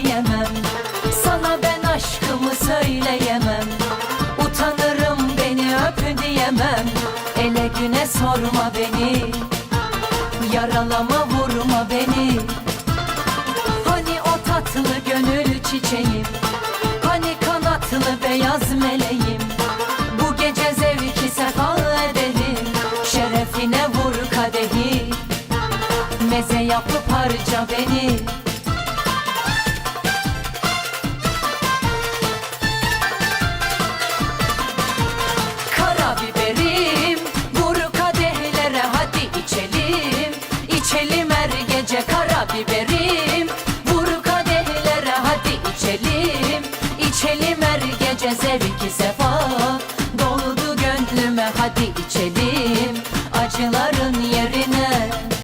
söyleyemem. Sana ben aşkımı söyleyemem. Utanırım beni öp diyemem. Ele güne sorma beni. Yaralama vurma beni. Hani o tatlı gönül çiçeğim? Hani kanatlı beyaz meleğim? Bu gece zevki sefal edelim. Şerefine vur kadehi. Meze yapıp harca beni. içelim her gece karabiberim. Vur kadehlere hadi içelim. İçelim her gece zevki sefa. Doldu gönlüme hadi içelim.